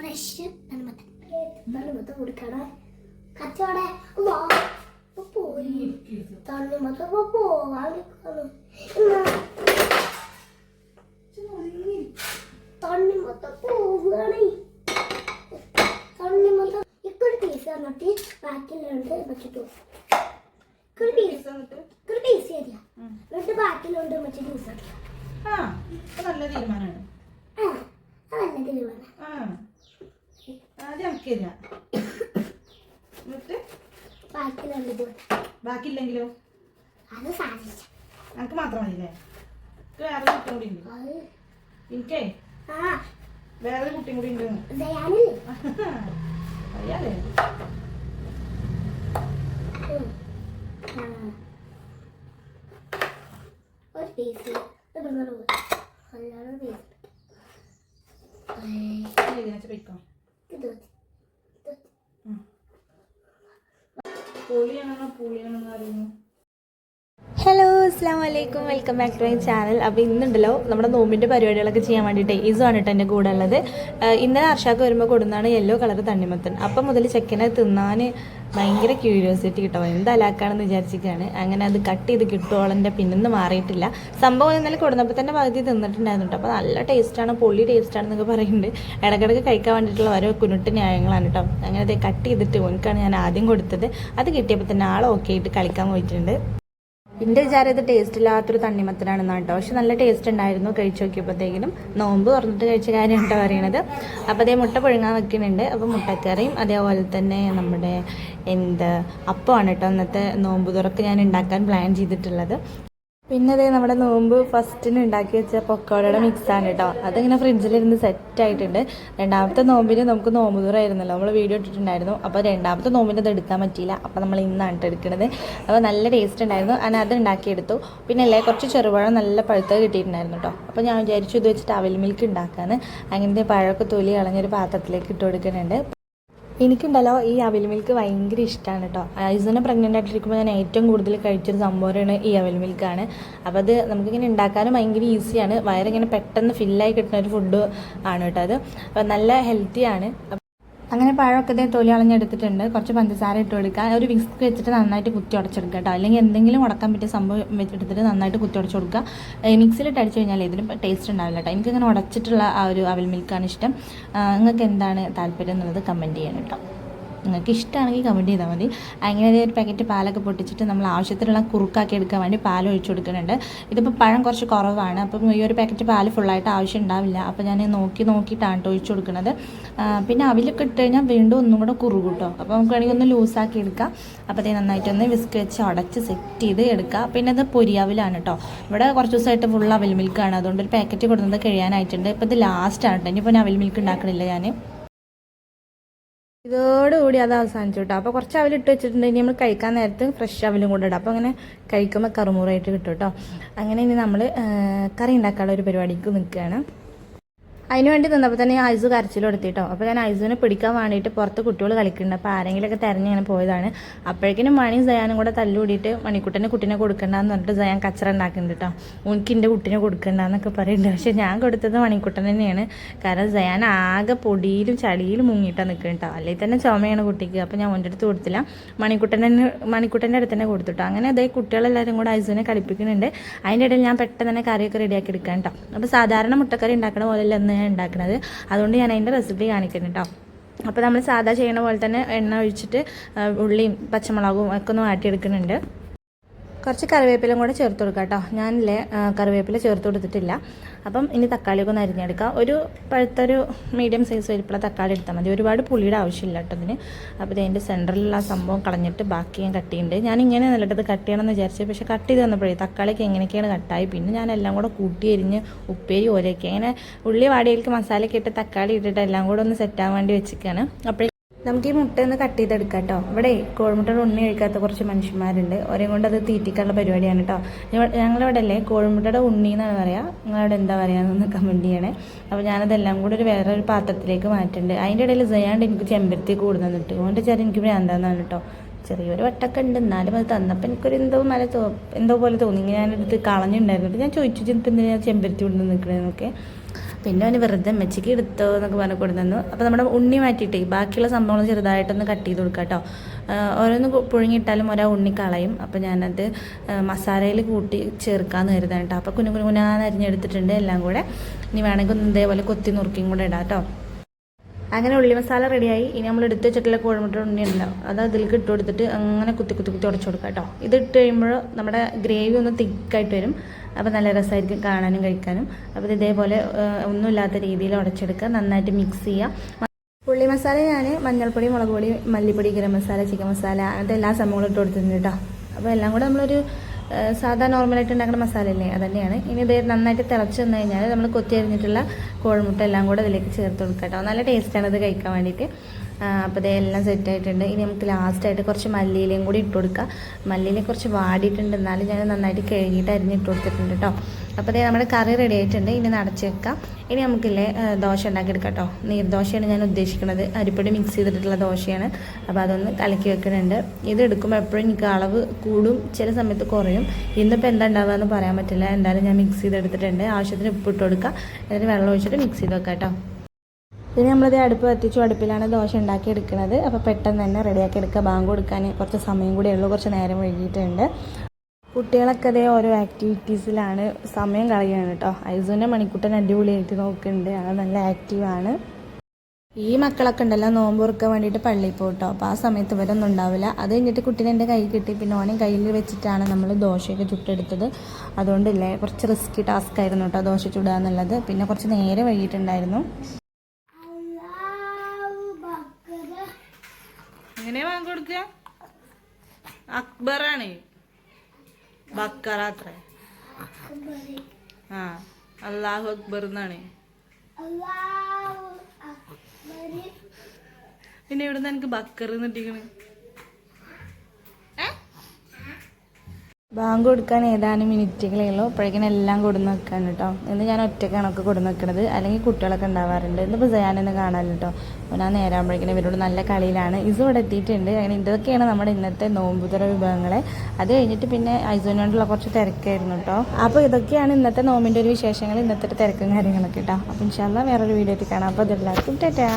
Fresh പോയി. ഇക്കൊരു piece piece piece എന്നിട്ട് ജ്യൂസ് അടിക്കാം ആ അത് നല്ല തീരുമാനമാണ് ആ അതല്ല തീരുമാനം ആ തരാം എന്നിട്ട് ബാക്കിയില്ലെങ്കിലോ? നമുക്ക് മാത്രം മതിയല്ലേ? വേറെ കുട്ടിയും കൂടി ഉണ്ട്. എനിക്കേ ആ വേറെ കുട്ടിയും കൂടി ഉണ്ട്. അറിയാലേ ഉം. ആ. ഒരു പീസ് ഇടുന്നത് അല്ലാതെ പീസ് ഇതിനെ പോയിക്കോ ഇത് പൊളിയാണെന്നോ പുളിയാണെന്നോ അറിയുന്നു ഹലോ അസ്സാം വലൈക്കും welcome back to my channel. അപ്പോൾ ഇന്നുണ്ടല്ലോ നമ്മുടെ നോമ്പിന്റെ പരിപാടികളൊക്കെ ചെയ്യാൻ വേണ്ടിയിട്ട് ഈസു ആണ് കേട്ടോ എന്റെ കൂടെ ഉള്ളത്. ഇന്നലെ അർഷാക്ക് വരുമ്പോൾ കൊടുന്നാണ് യെല്ലോ കളർ തണ്ണിമത്തൻ. അപ്പം മുതൽ ചെക്കനെ തിന്നാൻ ഭയങ്കര ക്യൂരിയോസിറ്റി കിട്ടും എന്ത് അലാക്കാണെന്ന് വിചാരിച്ചിട്ടാണ് അങ്ങനെ അത് കട്ട് ചെയ്ത് കിട്ടുവോളന്റെ പിന്നിന്ന് മാറിയിട്ടില്ല. സംഭവം ഇന്നലെ കൊടുന്നപ്പോൾ തന്നെ പകുതി തിന്നിട്ടുണ്ടായിരുന്നു കേട്ടോ അപ്പോൾ നല്ല ടേസ്റ്റാണ് പൊള്ളി ടേസ്റ്റാണെന്നൊക്കെ പറയുന്നുണ്ട് ഇടയ്ക്കിടയ്ക്ക് കഴിക്കാൻ വേണ്ടിയിട്ടുള്ള ഓരോ കുനുട്ട് ന്യായങ്ങളാണ് കേട്ടോ അങ്ങനെ അത് കട്ട് ചെയ്തിട്ട് ഓനിക്കാണ് ഞാൻ ആദ്യം കൊടുത്തത്. അത് കിട്ടിയപ്പോൾ തന്നെ ആൾ ഓക്കെ ആയിട്ട് കളിക്കാൻ പോയിട്ടുണ്ട്. എന്റെ വിചാരം ഇത് ടേസ്റ്റ് ഇല്ലാത്തൊരു തണ്ണിമത്തനാണെന്നാണ് കേട്ടോ. പക്ഷെ നല്ല ടേസ്റ്റ് ഉണ്ടായിരുന്നു കഴിച്ചു നോക്കിയപ്പോഴത്തേക്കിനും. നോമ്പ് തുറന്നിട്ട് കഴിച്ച കാര്യം കേട്ടോ പറയണത്. അപ്പോൾ അതേ മുട്ട പുഴുങ്ങാൻ വെക്കുന്നുണ്ട് അപ്പോൾ മുട്ടക്കറിയും അതേപോലെ തന്നെ നമ്മുടെ എന്ത് അപ്പമാണ് കേട്ടോ അന്നത്തെ നോമ്പ് തുറക്ക് ഞാൻ ഉണ്ടാക്കാൻ പ്ലാൻ ചെയ്തിട്ടുള്ളത്. പിന്നെ അതേ നമ്മുടെ നോമ്പ് ഫസ്റ്റിന് ഉണ്ടാക്കി വെച്ച പൊക്കോടയുടെ മിക്സാണ് കേട്ടോ അതിങ്ങനെ ഫ്രിഡ്ജിലിരുന്ന് സെറ്റ് ആയിട്ടുണ്ട്. രണ്ടാമത്തെ നോമ്പിന് നമുക്ക് നോമ്പ് ദൂരമായിരുന്നല്ലോ നമ്മൾ വീഡിയോ ഇട്ടിട്ടുണ്ടായിരുന്നു. അപ്പോൾ രണ്ടാമത്തെ നോമ്പിന് അത് എടുക്കാൻ പറ്റിയില്ല. അപ്പോൾ നമ്മൾ ഇന്നാണ് എടുക്കുന്നത് അപ്പോൾ നല്ല ടേസ്റ്റ് ഉണ്ടായിരുന്നു. അങ്ങനെ അത് ഉണ്ടാക്കിയെടുത്തു. പിന്നെ അല്ലേ കുറച്ച് ചെറുപഴം നല്ല പഴുത്തത് കിട്ടിയിട്ടുണ്ടായിരുന്നു കേട്ടോ അപ്പോൾ ഞാൻ വിചാരിച്ചു ഇത് വെച്ചിട്ട് അവൽ മിൽക്ക് ഉണ്ടാക്കാൻ അങ്ങനത്തെ പഴമൊക്കെ തൊലി കളഞ്ഞൊരു പാത്രത്തിലേക്ക് ഇട്ട് കൊടുക്കുന്നുണ്ട്. എനിക്കുണ്ടല്ലോ ഈ അവിൽ മിൽക്ക് ഭയങ്കര ഇഷ്ടമാണ് കേട്ടോ ഐസിനെ പ്രഗ്നന്റ് ആയിട്ടിരിക്കുമ്പോൾ ഞാൻ ഏറ്റവും കൂടുതൽ കഴിച്ചൊരു സംഭവമാണ് ഈ അവിൽ മിൽക്കാണ് അപ്പോൾ അത് നമുക്കിങ്ങനെ ഉണ്ടാക്കാനും ഭയങ്കര ഈസിയാണ് വയറിങ്ങനെ പെട്ടെന്ന് ഫില്ലായി കിട്ടുന്ന ഒരു ഫുഡ് ആണ് കേട്ടോ അത്. അപ്പോൾ നല്ല ഹെൽത്തിയാണ് അങ്ങനെ പഴമൊക്കെ ഇതേ തൊലി കളഞ്ഞെടുത്തിട്ടുണ്ട് കുറച്ച് പഞ്ചസാര ഇട്ട് കൊടുക്കുക ഒരു വിസ്ക് വെച്ചിട്ട് നന്നായിട്ട് കുത്തി ഉടച്ചെടുക്കുക കേട്ടോ. അല്ലെങ്കിൽ എന്തെങ്കിലും ഉടക്കാൻ പറ്റിയ സംഭവം വെച്ചെടുത്തിട്ട് നന്നായിട്ട് കുത്തി ഉടച്ചു കൊടുക്കുക മിക്സിയിലിട്ട് അടിച്ചു കഴിഞ്ഞാൽ ഇതിന് ടേസ്റ്റ് ഉണ്ടാവില്ല കേട്ടോ. എനിക്കിങ്ങനെ ഉടച്ചിട്ടുള്ള ആ ഒരു അവൽ മിൽക്കാണ് ഇഷ്ടം. നിങ്ങൾക്ക് എന്താണ് താല്പര്യം എന്നുള്ളത് കമന്റ് ചെയ്യണം കേട്ടോ. നിങ്ങൾക്ക് ഇഷ്ടമാണെങ്കിൽ കമന്റ് ചെയ്താൽ മതി. അങ്ങനെ ഒരു പാക്കറ്റ് പാലൊക്കെ പൊട്ടിച്ചിട്ട് നമ്മൾ ആവശ്യത്തിനുള്ള കുറുക്കാക്കി എടുക്കാൻ വേണ്ടി പാൽ ഒഴിച്ചു കൊടുക്കുന്നുണ്ട്. ഇതിപ്പോൾ പഴം കുറച്ച് കുറവാണ്. അപ്പം ഈ ഒരു പാക്കറ്റ് പാൽ ഫുള്ളായിട്ട് ആവശ്യം ഉണ്ടാവില്ല. അപ്പോൾ ഞാൻ നോക്കി നോക്കിയിട്ടാണ് ഒഴിച്ചു കൊടുക്കുന്നത്. പിന്നെ അവിലൊക്കെ ഇട്ട് കഴിഞ്ഞാൽ വീണ്ടും ഒന്നും കൂടെ കുറുകും കേട്ടോ അപ്പോൾ നമുക്ക് വേണമെങ്കിൽ ഒന്ന് ലൂസാക്കി എടുക്കാം. അപ്പോൾ അതേ നന്നായിട്ടൊന്ന് വിസ്ക് വെച്ച് അടച്ച് സെറ്റ് ചെയ്ത് എടുക്കുക പിന്നെ ഇത് പൊരിയാവിലാണ് കേട്ടോ ഇവിടെ കുറച്ച് ദിവസമായിട്ട് ഫുൾ അവൽ മിൽക്കാണ് അതുകൊണ്ട് ഒരു പാക്കറ്റ് കൊടുക്കുന്നത് കഴിയാനായിട്ടുണ്ട്. ഇപ്പോൾ ഇത് ലാസ്റ്റ് ലാസ്റ്റാണ് കേട്ടോ ഇനിയിപ്പോൾ ഞാൻ അവൽ മിൽക്ക് ഉണ്ടാക്കണില്ല ഞാൻ ഇതോടുകൂടി അത് അവസാനിച്ചു കേട്ടോ അപ്പോൾ കുറച്ച് അവൽ ഇട്ട് വെച്ചിട്ടുണ്ടെങ്കിൽ നമ്മൾ കഴിക്കാൻ നേരത്ത് ഫ്രഷ് അവലും കൂടെ ഇടാം. അപ്പോൾ അങ്ങനെ കഴിക്കുമ്പോൾ കറുമുറായിട്ട് കിട്ടും കേട്ടോ അങ്ങനെ ഇനി നമ്മൾ കറി ഉണ്ടാക്കാനുള്ള ഒരു പരിപാടിക്ക് നിൽക്കുകയാണ്. അതിന് വേണ്ടി നിന്നപ്പോൾ തന്നെ ഐസ് കരച്ചിൽ കൊടുത്തിട്ടോ അപ്പോൾ ഞാൻ ഐസുവിനെ പിടിക്കാൻ വേണ്ടിയിട്ട് പുറത്ത് കുട്ടികൾ കളിക്കുന്നുണ്ട്. അപ്പോൾ ആരെങ്കിലുമൊക്കെ തിരഞ്ഞ് ഇങ്ങനെ പോയതാണ്. അപ്പോഴേക്കിനും മണിയും സയാനും കൂടെ തല്ലുകൂടിയിട്ട് മണിക്കുട്ടനെ കുട്ടീനെ കൊടുക്കണ്ടെന്ന് പറഞ്ഞിട്ട് സയാൻ കച്ചറ ഉണ്ടാക്കുന്നുണ്ട് കേട്ടോ എനിക്ക് എന്റെ കുട്ടീനെ കൊടുക്കണ്ടെന്നൊക്കെ പറയുന്നുണ്ട് പക്ഷേ ഞാൻ കൊടുത്തത് മണിക്കുട്ടൻ തന്നെയാണ്. കാരണം സയാൻ ആകെ പൊടിയിലും ചളിയിലും മുങ്ങിയിട്ടാണ് നിൽക്കുന്നുണ്ട് അല്ലെങ്കിൽ തന്നെ ചുമയാണ് കുട്ടിക്ക്. അപ്പോൾ ഞാൻ ഒന്റെ അടുത്ത് കൊടുത്തില്ല. മണിക്കുട്ടൻ തന്നെ മണിക്കുട്ടന്റെ അടുത്ത് തന്നെ കൊടുത്തിട്ടോ അങ്ങനെ അതേ കുട്ടികളെല്ലാവരും കൂടെ ഐസുവിനെ കളിപ്പിക്കുന്നുണ്ട്. അതിന്റെ ഇടയിൽ ഞാൻ പെട്ടെന്ന് തന്നെ കറിയൊക്കെ റെഡിയാക്കി എടുക്കാം കേട്ടോ അപ്പോൾ സാധാരണ മുട്ടക്കറി ഉണ്ടാക്കണ പോലെയല്ല ഇന്ന് ഞാൻ ഉണ്ടാക്കുന്നത് അതുകൊണ്ട് ഞാൻ അതിന്റെ റെസിപ്പി കാണിക്കുന്നു കേട്ടോ അപ്പോൾ നമ്മൾ സാധാ ചെയ്യണ പോലെ തന്നെ എണ്ണ ഒഴിച്ചിട്ട് ഉള്ളിയും പച്ചമുളകും ഒക്കെ ഒന്ന് വാട്ടിയെടുക്കുന്നുണ്ട്. കുറച്ച് കറിവേപ്പിലും കൂടെ ചേർത്ത് കൊടുക്കാം കേട്ടോ. ഞാനില്ലേ കറിവേപ്പില ചേർത്ത് കൊടുത്തിട്ടില്ല. അപ്പം ഇനി തക്കാളിയൊക്കെ ഒന്ന് അരിഞ്ഞെടുക്കാം. ഒരു പഴുത്തൊരു മീഡിയം സൈസ് വലിപ്പുള്ള തക്കാളി എടുത്താൽ മതി. ഒരുപാട് പുളിയുടെ ആവശ്യമില്ല കേട്ടോ അതിന് അപ്പോൾ ഇതിന്റെ സെന്ററിലുള്ള സംഭവം കളഞ്ഞിട്ട് ബാക്കി ഞാൻ കട്ട് ചെയ്യുന്നുണ്ട് ഞാൻ ഇങ്ങനെ നല്ലത് കട്ട് ചെയ്യണമെന്ന് വിചാരിച്ചു പക്ഷേ കട്ട് ചെയ്ത് വന്നപ്പോഴേ തക്കാളിക്ക് എങ്ങനെയൊക്കെയാണ് കട്ടായി പിന്നെ ഞാൻ എല്ലാം കൂടെ കൂട്ടി എരിഞ്ഞ് ഉപ്പേരി ഓലയൊക്കെ അങ്ങനെ ഉള്ളി വാടിയിലേക്ക് മസാലയൊക്കെ ഇട്ട് തക്കാളി ഇട്ടിട്ട് എല്ലാം കൂടെ ഒന്ന് സെറ്റാൻ വേണ്ടി വെച്ചിരിക്കുകയാണ്. അപ്പോഴേ നമുക്ക് ഈ മുട്ട ഒന്ന് കട്ട് ചെയ്തെടുക്കാം കേട്ടോ ഇവിടെ കോഴിമുട്ടയുടെ ഉണ്ണി കഴിക്കാത്ത കുറച്ച് മനുഷ്യന്മാരുണ്ട്. ഒരേ കൊണ്ട് അത് തീറ്റിക്കാനുള്ള പരിപാടിയാണ് കേട്ടോ ഞങ്ങ- ഞങ്ങളിവിടെ അല്ലേ കോഴിമുട്ടയുടെ ഉണ്ണി എന്നാണ് പറയുക നിങ്ങളവിടെ എന്താ പറയുക കമന്റ് ചെയ്യണേ. അപ്പോൾ ഞാനതെല്ലാം കൂടെ ഒരു വേറെ ഒരു പാത്രത്തിലേക്ക് മാറ്റുന്നുണ്ട് അതിന്റെ ഇടയിൽ ചെയ്യാണ്ട് എനിക്ക് ചെമ്പരത്തി കൂടുന്നത് കിട്ടും അതുകൊണ്ട് ചേട്ടൻ എനിക്ക് ഭ്രാന്താന്നാണ് കേട്ടോ ചെറിയൊരു വട്ടൊക്കെ ഉണ്ട് എന്നാലും അത് തന്നപ്പോൾ എനിക്കൊരു എന്തോ തോ എന്തോ പോലെ തോന്നി. ഞാനെടുത്ത് കളഞ്ഞിട്ടുണ്ടായിരുന്നു ഞാൻ ചോദിച്ചു ചെന്നിട്ട് എന്തിനാണ് ചെമ്പരത്തി കൊണ്ട് നിൽക്കണേന്നൊക്കെ പിന്നെ അവന് വെറുതെ മെച്ചയ്ക്ക് എടുത്തോ എന്നൊക്കെ പറഞ്ഞ് കൊടുന്നു അപ്പോൾ നമ്മുടെ ഉണ്ണി മാറ്റിയിട്ടേ ബാക്കിയുള്ള സംഭവങ്ങൾ ചെറുതായിട്ടൊന്ന് കട്ട് ചെയ്ത് കൊടുക്കാം കേട്ടോ. ഓരോന്ന് പുഴുങ്ങിയിട്ടാലും ഒരാ ഉണ്ണി കളയും. അപ്പോൾ ഞാനത് മസാലയിൽ കൂട്ടി ചേർക്കാമെന്ന് കരുതാണ് കേട്ടോ. അപ്പോൾ കുഞ്ഞു കുഞ്ഞു കുഞ്ഞാന്ന് അരിഞ്ഞെടുത്തിട്ടുണ്ട് എല്ലാം കൂടെ. ഇനി വേണമെങ്കിൽ ഒന്ന് ഇതേപോലെ കൊത്തി നുറുക്കിയും കൂടെ ഇടാം കേട്ടോ. അങ്ങനെ ഉള്ളി മസാല റെഡിയായി ഇനി നമ്മൾ എടുത്ത് വെച്ചിട്ടുള്ള കോഴിമുട്ട ഉണ്ണി ഉണ്ടാവും. അത് അതിലേക്ക് ഇട്ട് കൊടുത്തിട്ട് അങ്ങനെ കുത്തി കുത്തി കുത്തി ഉടച്ചു കൊടുക്കുക കേട്ടോ. ഇത് ഇട്ട് കഴിയുമ്പോൾ നമ്മുടെ ഗ്രേവി ഒന്ന് തിക്കായിട്ട് വരും. അപ്പോൾ നല്ല രസമായിരിക്കും കാണാനും കഴിക്കാനും. അപ്പോൾ ഇത് ഇതേപോലെ ഒന്നുമില്ലാത്ത രീതിയിൽ ഉടച്ചെടുക്കുക. നന്നായിട്ട് മിക്സ് ചെയ്യുക. ഉള്ളി മസാല ഞാൻ മഞ്ഞൾപ്പൊടി മുളക് പൊടി മല്ലിപ്പൊടി ഗരം മസാല ചിക്കൻ മസാല അങ്ങനത്തെ എല്ലാ സംഭവങ്ങളും ഇട്ട് കൊടുത്തിട്ടുണ്ട് കേട്ടോ. അപ്പോൾ എല്ലാം കൂടെ നമ്മളൊരു സാധാ നോർമലായിട്ട് ഉണ്ടാക്കുന്ന മസാല ഇല്ലേ അത് തന്നെയാണ് ഇനി ഇത് നന്നായിട്ട് തിളച്ച് വന്നു കഴിഞ്ഞാൽ നമ്മൾ കൊത്തി അരിഞ്ഞിട്ടുള്ള കോഴിമുട്ട എല്ലാം കൂടെ അതിലേക്ക് ചേർത്ത് കൊടുക്കുക കേട്ടോ. നല്ല ടേസ്റ്റാണ് ഇത് കഴിക്കാൻ വേണ്ടിയിട്ട്. അപ്പോൾ ഇതെല്ലാം സെറ്റായിട്ടുണ്ട് ഇനി നമുക്ക് ലാസ്റ്റായിട്ട് കുറച്ച് മല്ലിയിലയും കൂടി ഇട്ട് കൊടുക്കുക മല്ലിയില കുറച്ച് വാടിയിട്ടുണ്ട്. എന്നാലും ഞാൻ നന്നായിട്ട് കഴുകിയിട്ട് അരിഞ്ഞിട്ട് കൊടുത്തിട്ടുണ്ട് കേട്ടോ. അപ്പോൾ ഇതേ നമ്മുടെ കറി റെഡി ആയിട്ടുണ്ട്. ഇനി നടച്ച് വെക്കാം. ഇനി നമുക്കില്ലേ ദോശ ഉണ്ടാക്കിയെടുക്കാം കേട്ടോ നീർദോശയാണ് ഞാൻ ഉദ്ദേശിക്കുന്നത്. അരിപ്പൊടി മിക്സ് ചെയ്തിട്ടുള്ള ദോശയാണ്. അപ്പോൾ അതൊന്ന് കലക്കി വെക്കുന്നുണ്ട്. ഇത് എടുക്കുമ്പോൾ എപ്പോഴും എനിക്ക് അളവ് കൂടും. ചില സമയത്ത് കുറയും. ഇന്നിപ്പോൾ എന്താ ഉണ്ടാവുക എന്ന് പറയാൻ പറ്റില്ല. എന്തായാലും ഞാൻ മിക്സ് ചെയ്തെടുത്തിട്ടുണ്ട്. ആവശ്യത്തിന് ഉപ്പ് ഇട്ട് കൊടുക്കുക എന്നിട്ട് വെള്ളം ഒഴിച്ചിട്ട് മിക്സ് ചെയ്ത് വെക്കാം കേട്ടോ. ഇനി നമ്മളിത് അടുപ്പ് കത്തിച്ചു അടുപ്പിലാണ് ദോശ ഉണ്ടാക്കി എടുക്കുന്നത്. അപ്പോൾ പെട്ടെന്ന് തന്നെ റെഡിയാക്കി എടുക്കുക ബാങ്ക് കൊടുക്കാൻ കുറച്ച് സമയം കൂടെ ഉള്ളൂ. കുറച്ച് നേരം വൈകിയിട്ടുണ്ട്. കുട്ടികളൊക്കെ അതേ ഓരോ ആക്ടിവിറ്റീസിലാണ് സമയം കളയുകയാണ് കേട്ടോ ഐസുവിന്റെ മണിക്കൂട്ടൻ അടിപൊളിയായിട്ട് നോക്കുന്നുണ്ട്. അത് നല്ല ആക്റ്റീവാണ് ഈ മക്കളൊക്കെ ഉണ്ടല്ലോ നോമ്പ് ഉറക്കാൻ വേണ്ടിയിട്ട് പള്ളിയിൽ പോട്ടോ. കേട്ടോ അപ്പോൾ ആ സമയത്ത് ഇവരൊന്നും ഉണ്ടാവില്ല. അത് കഴിഞ്ഞിട്ട് കുട്ടീനെ എന്റെ കൈ കിട്ടി. പിന്നെ ഓനെ കയ്യിൽ വെച്ചിട്ടാണ് നമ്മൾ ദോശയൊക്കെ ചുട്ടെടുത്തത്. അതുകൊണ്ടില്ലേ കുറച്ച് റിസ്കി ടാസ്ക് ആയിരുന്നു കേട്ടോ ദോശ ചുടുക എന്നുള്ളത്. പിന്നെ കുറച്ച് നേരെ വൈകിട്ടുണ്ടായിരുന്നു. വാങ്ങി കൊടുക്കുക? അക്ബറാണ്. ബക്കറ അത്ര. ആ അള്ളാഹു അക്ബർ എന്നാണ്. പിന്നെ ഇവിടെ നിന്ന് എനിക്ക് ബക്കർ എന്നിട്ടിക്കണ് ബാങ്ക് കൊടുക്കാൻ ഏതാനും മിനിറ്റുകളേ ഉള്ളൂ. അപ്പോഴേക്കും എല്ലാം കൊടുന്ന് വെക്കാണ് കേട്ടോ. ഇന്ന് ഞാൻ ഒറ്റയ്ക്കാണ് ഒക്കെ കൊടുന്ന് വെക്കണത്. അല്ലെങ്കിൽ കുട്ടികളൊക്കെ ഉണ്ടാവാറുണ്ട്. ഇന്നിപ്പോൾ സയാനൊന്നും കാണാമല്ലോ കേട്ടോ. അപ്പോൾ ഞാൻ നേരാകുമ്പോഴേക്കും ഇവരോട് നല്ല കളിയിലാണ്. ഇസ് ഇവിടെ എത്തിയിട്ടുണ്ട്. അങ്ങനെ ഇതൊക്കെയാണ് നമ്മുടെ ഇന്നത്തെ നോമ്പുതുറ വിഭവങ്ങൾ അത് കഴിഞ്ഞിട്ട് പിന്നെ ഐസോനോണ്ടുള്ള കുറച്ച് തിരക്കായിരുന്നു കേട്ടോ. അപ്പോൾ ഇതൊക്കെയാണ് ഇന്നത്തെ നോമ്പിന്റെ ഒരു വിശേഷങ്ങൾ ഇന്നത്തെ തിരക്കും കാര്യങ്ങളൊക്കെ കേട്ടോ. അപ്പോൾ ഇൻഷാല്ല വേറൊരു വീഡിയോ ആയിട്ട് കാണാം അപ്പോൾ അതെല്ലാവർക്കും ടാറ്റാ.